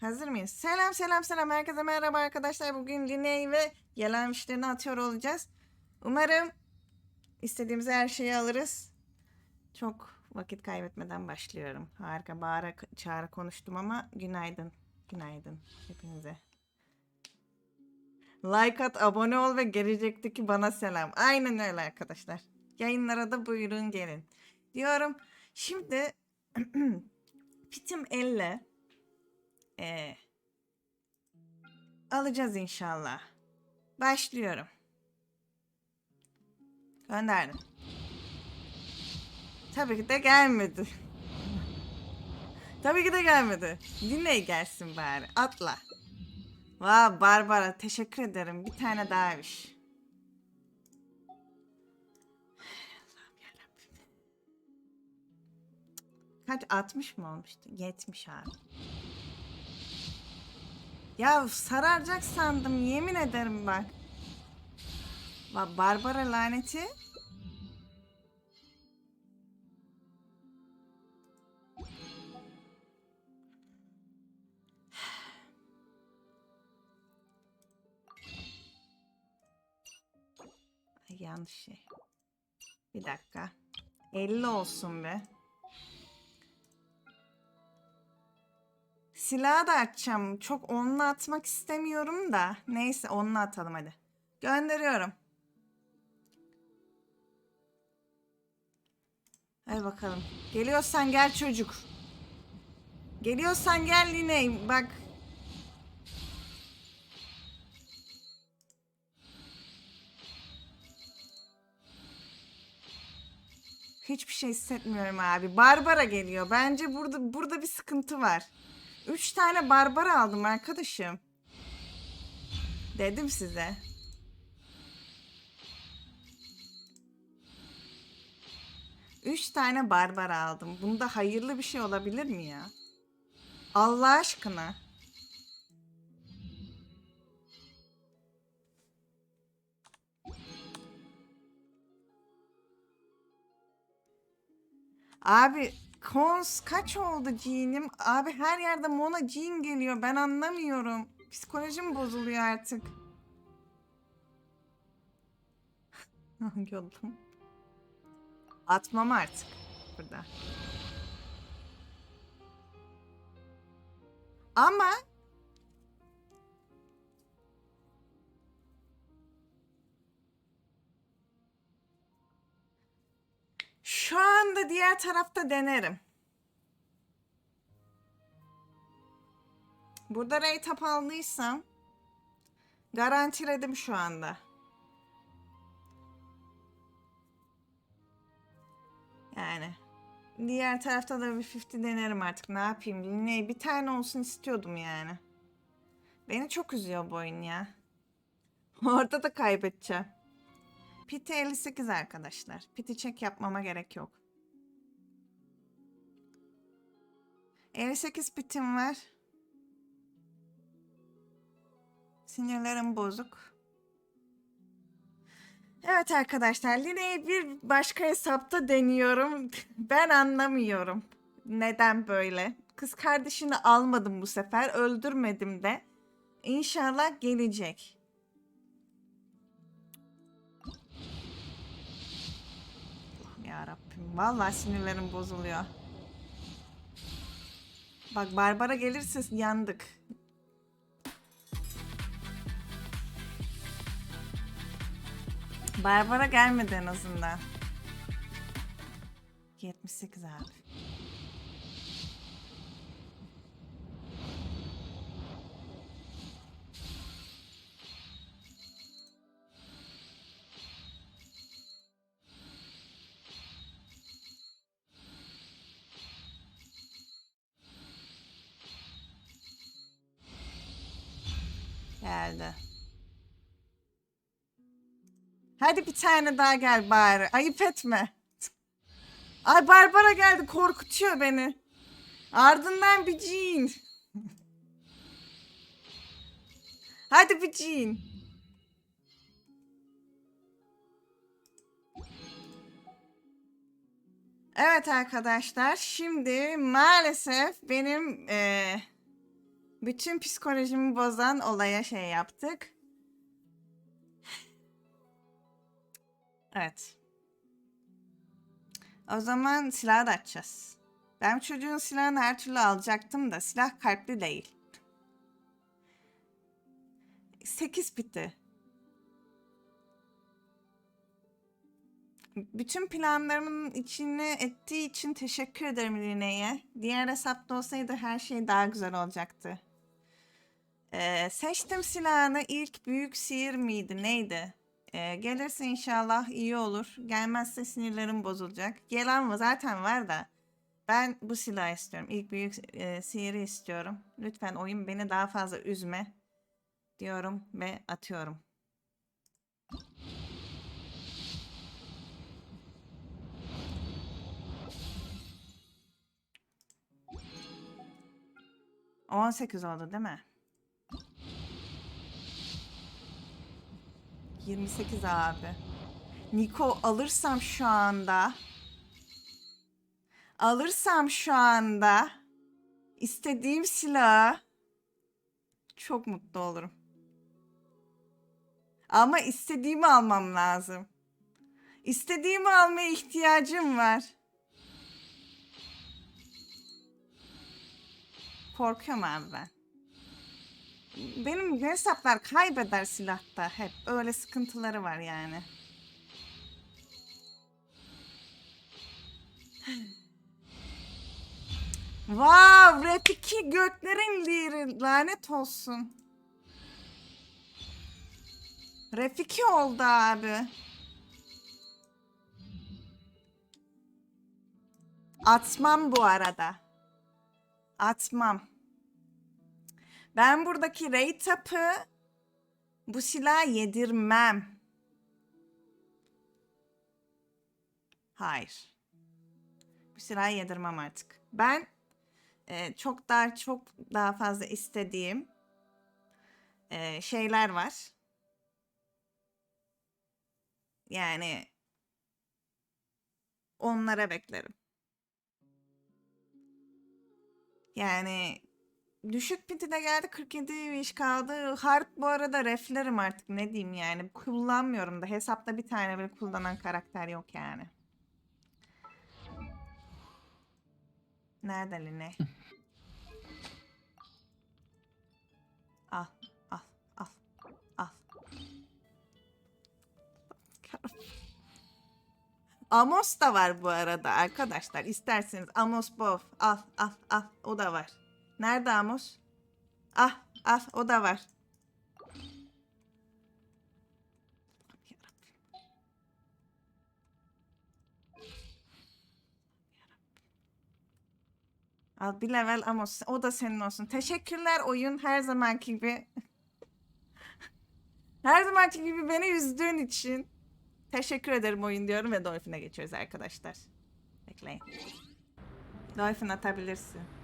Hazır mıyız? Selam selam selam. Herkese merhaba arkadaşlar. Bugün Liney ve gelen işlerini atıyor olacağız. Umarım istediğimiz her şeyi alırız. Çok vakit kaybetmeden başlıyorum. Harika. Bağıra çağıra konuştum ama günaydın. Günaydın hepinize. Like at, abone ol ve gelecekteki bana selam. Aynen öyle arkadaşlar. Yayınlara da buyurun gelin. Diyorum. Şimdi pitim elle ee, alacağız inşallah. Başlıyorum. Gönderdim. Tabii ki de gelmedi. Tabii ki de gelmedi. Dinley gelsin bari. Atla. Vay Barbara teşekkür ederim. Bir tane daha iş. Kaç 60 mı olmuştu? 70 abi. Ya sararacak sandım yemin ederim bak. Bak Barbara laneti. Yanlış şey. Bir dakika. 50 olsun be. Silahı da açacağım. Çok onunla atmak istemiyorum da. Neyse onunla atalım hadi. Gönderiyorum. Hadi bakalım. Geliyorsan gel çocuk. Geliyorsan gel Liney. Bak. Hiçbir şey hissetmiyorum abi. Barbara geliyor. Bence burada burada bir sıkıntı var. Üç tane Barbara aldım arkadaşım. Dedim size. Üç tane Barbara aldım. Bunda hayırlı bir şey olabilir mi ya? Allah aşkına. Abi Kons kaç oldu Jean'im? Abi her yerde Mona Jean geliyor. Ben anlamıyorum. Psikolojim bozuluyor artık. Hangi oldum? Atmam artık burada. Ama anda diğer tarafta denerim. Burada rate aldıysam garantiledim şu anda. Yani diğer tarafta da bir 50 denerim artık. Ne yapayım? Ne bir tane olsun istiyordum yani. Beni çok üzüyor bu oyun ya. Orada da kaybedeceğim. Piti 58 arkadaşlar. Piti çek yapmama gerek yok. 58 pitim var. Sinirlerim bozuk. Evet arkadaşlar Line'yi bir başka hesapta deniyorum. Ben anlamıyorum. Neden böyle? Kız kardeşini almadım bu sefer. Öldürmedim de. İnşallah gelecek. Allah'ım yarabbim. Vallahi sinirlerim bozuluyor. Bak Barbara gelirse yandık. Barbara gelmedi en azından. 78 abi. Geldi. Hadi bir tane daha gel bari. Ayıp etme. Ay Barbara geldi korkutuyor beni. Ardından bir Jean. Hadi bir Jean. Evet arkadaşlar şimdi maalesef benim eee Bütün psikolojimi bozan olaya şey yaptık. Evet. O zaman silahı da açacağız. Ben çocuğun silahını her türlü alacaktım da silah kalpli değil. 8 bitti. Bütün planlarımın içine ettiği için teşekkür ederim Line'ye. Diğer hesapta olsaydı her şey daha güzel olacaktı. Ee, seçtim silahını. İlk büyük sihir miydi? Neydi? Ee, gelirse inşallah iyi olur. Gelmezse sinirlerim bozulacak. Gelen mı? Zaten var da. Ben bu silahı istiyorum. İlk büyük e, sihiri istiyorum. Lütfen oyun beni daha fazla üzme. Diyorum ve atıyorum. On sekiz oldu değil mi? 28 abi. Niko alırsam şu anda alırsam şu anda istediğim silahı çok mutlu olurum. Ama istediğimi almam lazım. İstediğimi almaya ihtiyacım var. Korkuyorum abi ben. Benim hesaplar kaybeder silahta hep. Öyle sıkıntıları var yani. Vav, rap 2 göklerin liri lanet olsun. 2 oldu abi. Atmam bu arada. Atmam. Ben buradaki raid tapı bu silah yedirmem. Hayır. Bu silahı yedirmem artık. Ben e, çok daha çok daha fazla istediğim e, şeyler var. Yani onlara beklerim. Yani düşük piti de geldi 47 iş kaldı. Hard bu arada reflerim artık ne diyeyim yani. Kullanmıyorum da hesapta bir tane bile kullanan karakter yok yani. Nerede Line? al, al, al, al. Amos da var bu arada arkadaşlar. İsterseniz Amos Bov. Al, al, al. O da var. Nerede Amos? Ah, al. O da var. Al bir level Amos. O da senin olsun. Teşekkürler oyun her zamanki gibi. her zamanki gibi beni üzdüğün için. Teşekkür ederim oyun diyorum ve Dolphin'e geçiyoruz arkadaşlar. Bekleyin. Dolphin atabilirsin.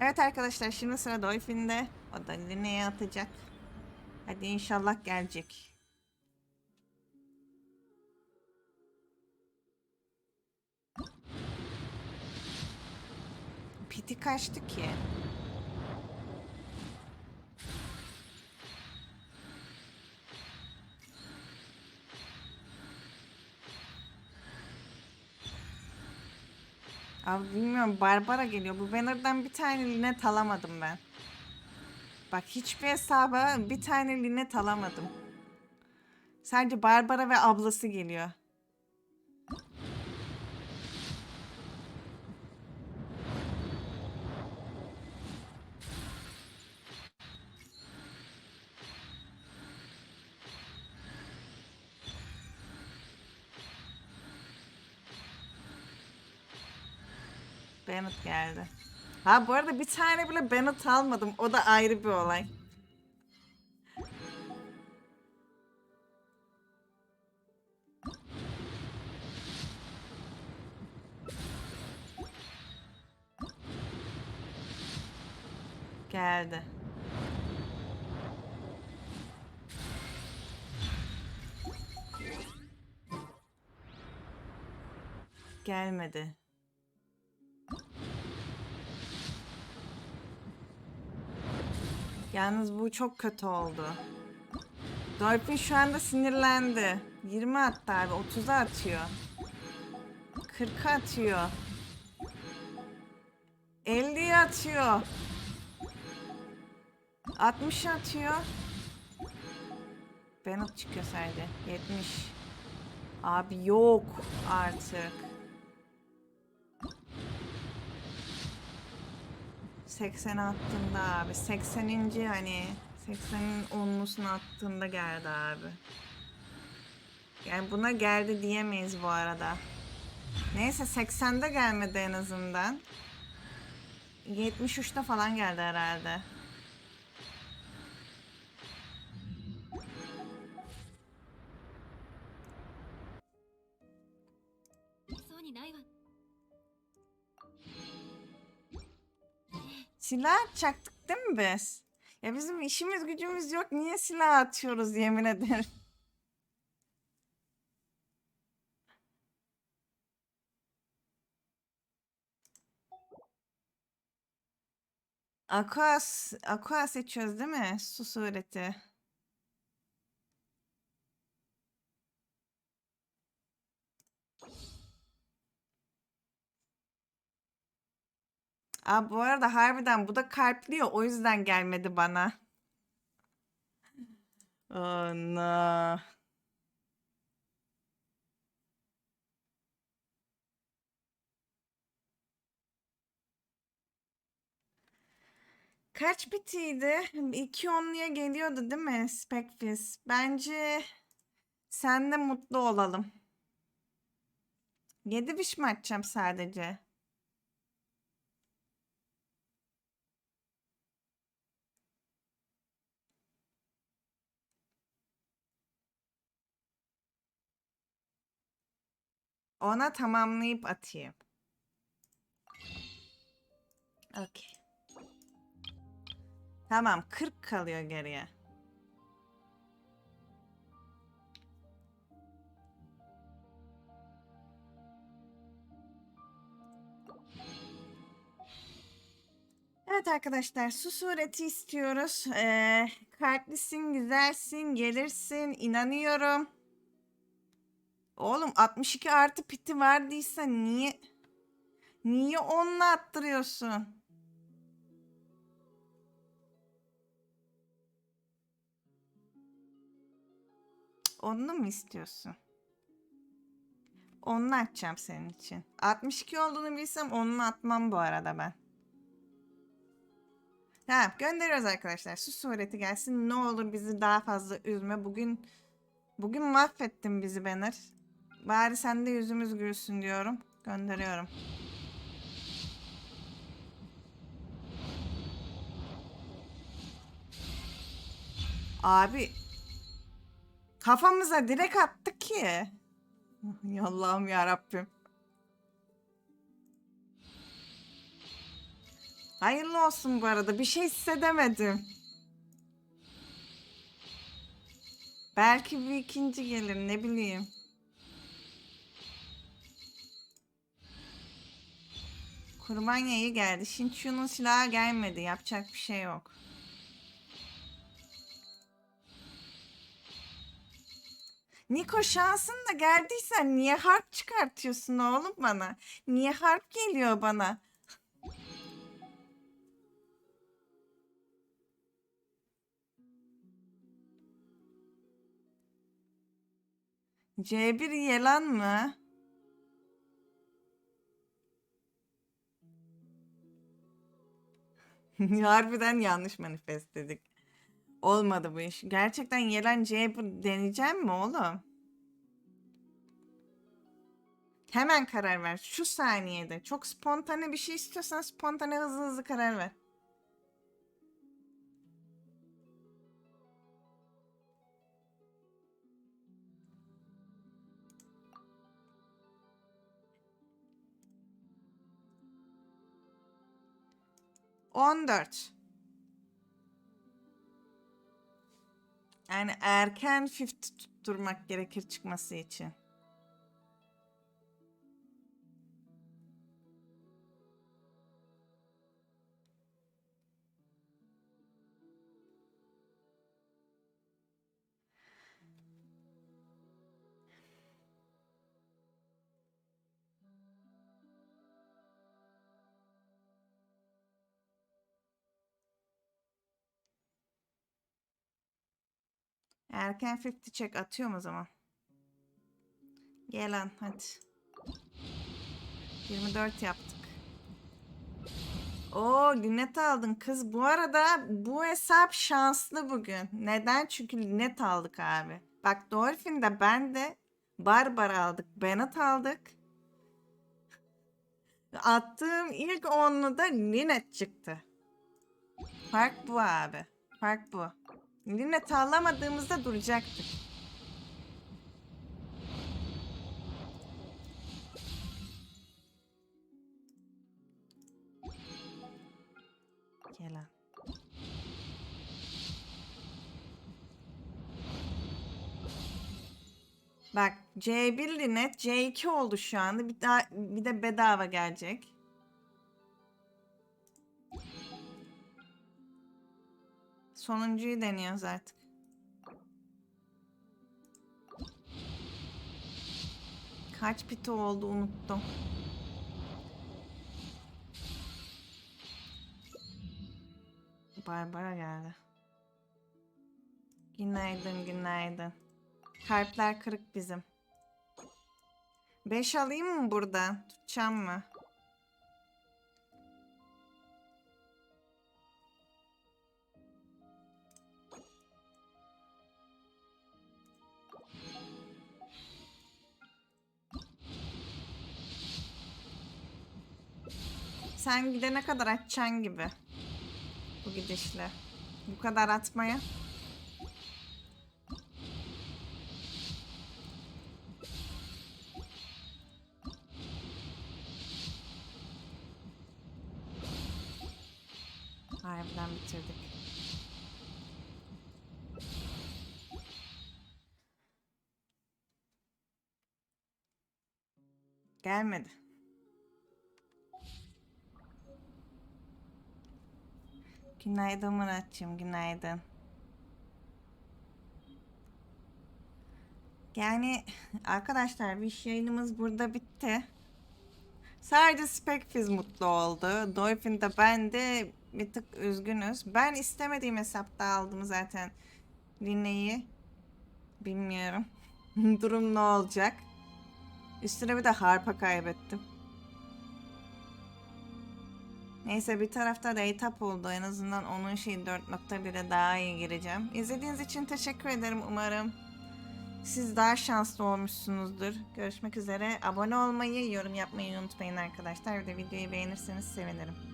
Evet arkadaşlar şimdi sıra Dolphin'de. O da Line'ye atacak. Hadi inşallah gelecek. Piti kaçtı ki? Abi bilmiyorum Barbara geliyor. Bu banner'dan bir tane linet alamadım ben. Bak hiçbir hesaba bir tane linet alamadım. Sadece Barbara ve ablası geliyor. Bennett geldi. Ha bu arada bir tane bile Bennett almadım. O da ayrı bir olay. Geldi. Gelmedi. Yalnız bu çok kötü oldu. Dolphin şu anda sinirlendi. 20 attı abi. 30'a atıyor. 40 atıyor. 50'ye atıyor. 60 atıyor. Bennett çıkıyor sadece. 70. Abi yok artık. 80 attığında abi. 80. hani 80'in onlusunu attığında geldi abi. Yani buna geldi diyemeyiz bu arada. Neyse 80'de gelmedi en azından. 73'te falan geldi herhalde. Silah atacaktık değil mi biz? Ya bizim işimiz gücümüz yok. Niye silah atıyoruz yemin ederim. Aquas, Aqua seçiyoruz değil mi? Su sureti. Aa, bu arada harbiden bu da kalpliyor. O yüzden gelmedi bana. Oh no. Kaç bitiydi? İki onluya geliyordu değil mi Spekfis? Bence sen de mutlu olalım. Yedi biş mi açacağım sadece? Ona tamamlayıp atayım. Okey. Tamam 40 kalıyor geriye. Evet arkadaşlar su sureti istiyoruz. Ee, kalplisin, güzelsin, gelirsin, inanıyorum. Oğlum 62 artı piti vardıysa niye niye onunla attırıyorsun? Onunla mı istiyorsun? Onunla atacağım senin için. 62 olduğunu bilsem onunla atmam bu arada ben. Tamam gönderiyoruz arkadaşlar. Su sureti gelsin. Ne olur bizi daha fazla üzme. Bugün bugün mahvettin bizi Banner. Bari sen de yüzümüz gülsün diyorum. Gönderiyorum. Abi kafamıza direkt attık ki. Allah'ım ya Rabbim. Hayırlı olsun bu arada. Bir şey hissedemedim. Belki bir ikinci gelir ne bileyim. Kurbanya iyi geldi. Shinchu'nun silahı gelmedi. Yapacak bir şey yok. Niko şansın da geldiysen niye harp çıkartıyorsun oğlum bana? Niye harp geliyor bana? C1 Yelan mı? Harbiden yanlış manifest dedik. Olmadı bu iş. Gerçekten Yelen C1 deneyeceğim mi oğlum? Hemen karar ver. Şu saniyede. Çok spontane bir şey istiyorsan spontane hızlı hızlı karar ver. On dört. Yani erken fifth tutturmak gerekir çıkması için. Erken 50 check atıyorum o zaman. Gel lan hadi. 24 yaptık. Oo Linet aldın kız. Bu arada bu hesap şanslı bugün. Neden? Çünkü Linet aldık abi. Bak Dolphin'de ben de Barbar aldık. Bennett aldık. Attığım ilk onlu da Linet çıktı. Fark bu abi. Fark bu. Linet alamadığımızda duracaktık. Gelen. Bak C1 Linet C2 oldu şu anda. Bir daha bir de bedava gelecek. Sonuncuyu deniyoruz artık. Kaç piti oldu unuttum. Barbara geldi. Günaydın, günaydın. Kalpler kırık bizim. Beş alayım mı buradan? Tutacağım mı? Sen gidene kadar açacaksın gibi. Bu gidişle. Bu kadar atmaya. Harbiden bitirdik. Gelmedi. Günaydın Muratçım, günaydın. Yani arkadaşlar bir yayınımız burada bitti. Sadece Spekfiz mutlu oldu. Dolphin de ben de bir tık üzgünüz. Ben istemediğim hesapta aldım zaten Line'yi. Bilmiyorum. Durum ne olacak? Üstüne bir de harpa kaybettim. Neyse bir tarafta rate up oldu. En azından onun şey 4.1'e daha iyi gireceğim. İzlediğiniz için teşekkür ederim. Umarım siz daha şanslı olmuşsunuzdur. Görüşmek üzere. Abone olmayı, yorum yapmayı unutmayın arkadaşlar. Bir de videoyu beğenirseniz sevinirim.